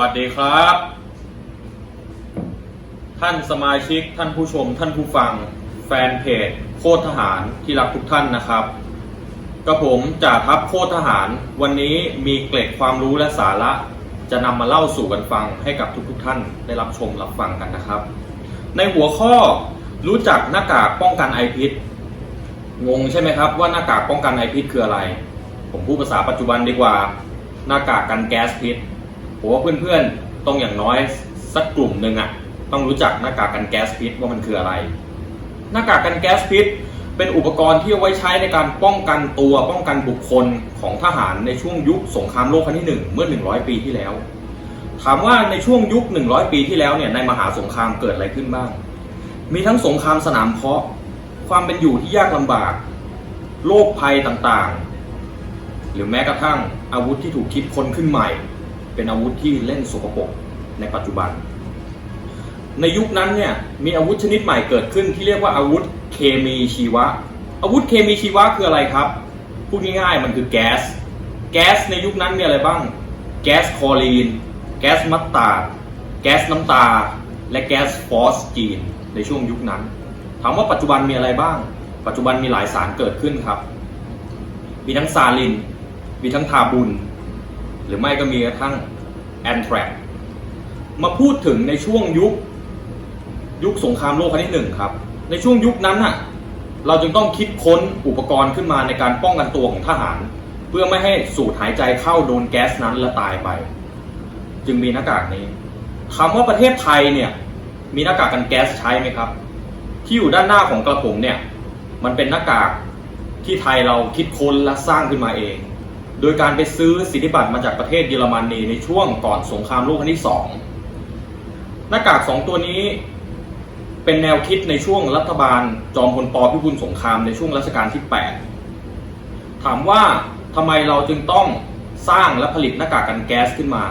วัสดีครับ ท่านสมาชิกท่านผู้ชม ท่านผู้ฟัง แฟนเพจ โคตรทหารที่รักทุกท่านนะครับกระผมจ่าทัพโคตรทหาร วันนี้มีเกร็ดความรู้และสาระ จะนำมาเล่าสู่กันฟังให้กับทุกๆทท่านได้รับชมรับฟังกันนะครับ ในหัวข้อรู้จักหน้ากากป้องกันไอพิษงงใช่ไหมครับว่าหน้ากากป้องกันไอพิษคืออะไร ผมพูดภาษาปัจจุบันดีกว่า หน้ากากกันแก๊สพิษ ผมว่าเพื่อนๆต้องอย่างน้อยสักกลุ่มหนึ่งอะต้องรู้จักหน้ากากกันแก๊สพิษว่ามันคืออะไร หน้ากากกันแก๊สพิษเป็นอุปกรณ์ที่เอาไว้ใช้ในการป้องกันตัวป้องกันบุคคลของทหารในช่วงยุคสงครามโลกครั้งที่หนึ่งเมื่อ 100 ปีที่แล้ว ถามว่าในช่วงยุค 100 ปีที่แล้วเนี่ยในมหาสงครามเกิดอะไรขึ้นบ้าง มีทั้งสงครามสนามเพาะ ความเป็นอยู่ที่ยากลำบาก โรคภัยต่างๆ หรือแม้กระทั่งอาวุธที่ถูกคิดค้นขึ้นใหม่ เป็นอาวุธที่เล่นสกปรกในปัจจุบัน ในยุคนั้นเนี่ยมีอาวุธชนิดใหม่เกิดขึ้นที่เรียกว่าอาวุธเคมีชีวะ อาวุธเคมีชีวะคืออะไรครับพูดง่ายๆมันคือแก๊ส แก๊สในยุคนั้นมีอะไรบ้าง แก๊สคอรีน แก๊สมัสตาดแก๊สน้ำตา และแก๊สฟอสจีน ในช่วงยุคนั้น ถามว่าปัจจุบันมีอะไรบ้าง ปัจจุบันมีหลายสารเกิดขึ้นครับ มีทั้งซาลิน มีทั้งทาบุน หรือไม่ก็มีกระทั่งแอนแทรกมาพูดถึงในช่วงยุค ยุคสงครามโลกครั้งที่หนึ่งครับ ในช่วงยุคนั้นน่ะเราจึงต้องคิดค้นอุปกรณ์ขึ้นมาในการป้องกันตัวของทหาร เพื่อไม่ให้สูดหายใจเข้าโดนแก๊สนั้นและตายไป จึงมีหน้ากากนี้ถามว่าประเทศไทยเนี่ย มีหน้ากากกันแก๊สใช้ไหมครับ ที่อยู่ด้านหน้าของกระผมเนี่ย มันเป็นหน้ากากที่ไทยเราคิดค้นและสร้างขึ้นมาเอง โดยการไปซื้อสิทธิบัตรมาจากประเทศเยอรมนีในช่วงก่อนสงครามโลกครั้งที่สองหน้ากากสองตัวนี้เป็นแนวคิดในช่วงรัฐบาลจอมพลปพิบูลสงครามในช่วงรัชกาลที่ 8 ถามว่าทำไมเราจึงต้องสร้างและผลิตหน้ากากกันแก๊สขึ้นมา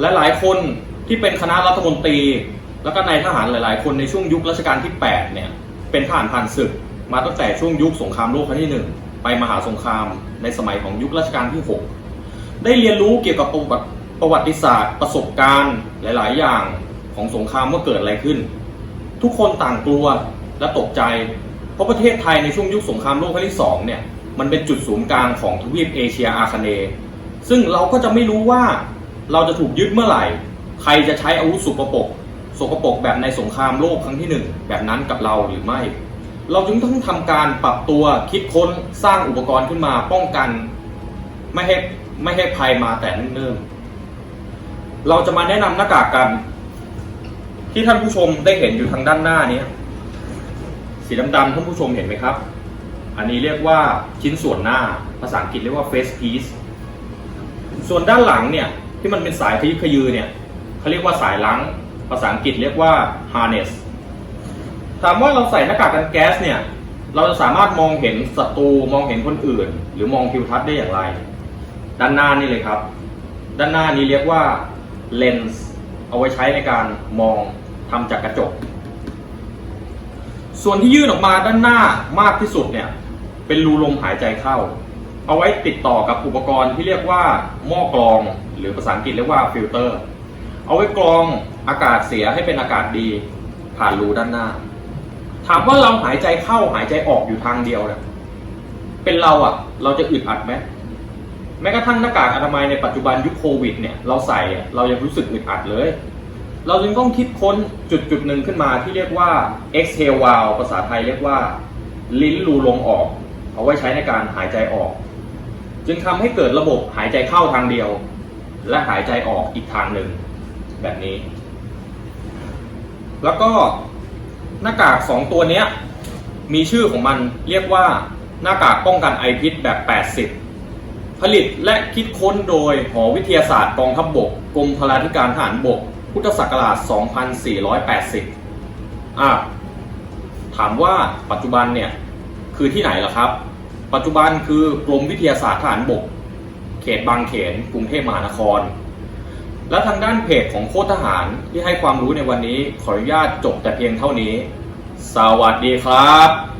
และหลายคนที่เป็นคณะรัฐมนตรี แล้วก็นายทหารหลาย ๆ คนในช่วงยุครัชกาลที่ 8 เนี่ย เป็นทหารผ่านศึก มาตั้งแต่ช่วงยุคสงครามโลกครั้งที่ 1 ไปมหาสงคราม ในสมัยของยุครัชกาลที่ 6 ได้เรียนรู้เกี่ยวกับประวัติประวัติศาสตร์ ประสบการณ์หลาย ๆ อย่างของสงครามว่าเกิดอะไรขึ้น ทุกคนต่างกลัวและตกใจ เพราะประเทศไทยในช่วงยุคสงครามโลกครั้งที่สองเนี่ยมันเป็นจุดศูนย์กลางของทวีปเอเชียอาคเนย์ซึ่งเราก็จะไม่รู้ว่าเราจะถูกยึดเมื่อไหร่ ใครจะใช้อาวุธสุกปกสกปรกแบบในสงครามโลกครั้งที่หนึ่งแบบนั้นกับเราหรือไม่ เราจึงต้องทำการปรับตัวคิดค้นสร้างอุปกรณ์ขึ้นมาป้องกัน ไม่ให้ไม่ให้ภัยมาแต่เนิ่นๆเราจะมาแนะนำหน้ากากกัน ที่ท่านผู้ชมได้เห็นอยู่ทางด้านหน้านี้สีดำๆท่านผู้ชมเห็นไหมครับ อันนี้เรียกว่าชิ้นส่วนหน้าภาษาอังกฤษเรียกว่า face piece ส่วนด้านหลังเนี่ยที่มันเป็นสายขยิบขยือเนี่ยเขาเรียกว่าสายลังภาษาอังกฤษเรียกว่า harness ถามว่าเราใส่หน้ากากกันแก๊สเนี่ย เราจะสามารถมองเห็นศัตรูมองเห็นคนอื่น หรือมองทิวทัศน์ได้อย่างไร ด้านหน้านี่เลยครับ ด้านหน้านี้เรียกว่าเลนส์เอาไว้ใช้ในการมองทำจากกระจก ส่วนที่ยื่นออกมาด้านหน้ามากที่สุดเนี่ยเป็นรูลมหายใจเข้า เอาไว้ติดต่อกับอุปกรณ์ที่เรียกว่าหม้อกรอง หรือภาษาอังกฤษเรียกว่าฟิลเตอร์ เอาไว้กรองอากาศเสียให้เป็นอากาศดีผ่านรูด้านหน้า ถามว่าเราหายใจเข้าหายใจออกอยู่ทางเดียวเนี่ยเป็นเราอะเราจะอึดอัดไหมแม้กระทั่งหน้ากากอนามัยในปัจจุบันยุคโควิดเนี่ยเราใส่เรายังรู้สึกอึดอัดเลย เราจึงต้องคิดค้นจุดจุดหนึ่งขึ้นมาที่เรียกว่า exhale valve ภาษาไทยเรียกว่า ลิ้นรูลมออก เอาไว้ใช้ในการหายใจออก จึงทำให้เกิดระบบหายใจเข้าทางเดียว และหายใจออกอีกทางหนึ่งแบบนี้ แล้วก็ หน้ากากสองตัวเนี้ยมีชื่อของมันเรียกว่าหน้ากากป้องกันไอพิษแบบ 80 ผลิตและคิดค้นโดยหอวิทยาศาสตร์กองทัพบบกกรมพลาธิการทหารบก พุทธศักราช 2480 อะ ถามว่าปัจจุบันเนี่ย คือที่ไหนล่ะครับ ปัจจุบันคือกรมวิทยาศาสตร์ทหารบก เขตบางเขนกรุงเทพมหานคร และทางด้านเพจของโคทหารที่ให้ความรู้ในวันนี้ขออนุญาตจบแต่เพียงเท่านี้ สวัสดีครับ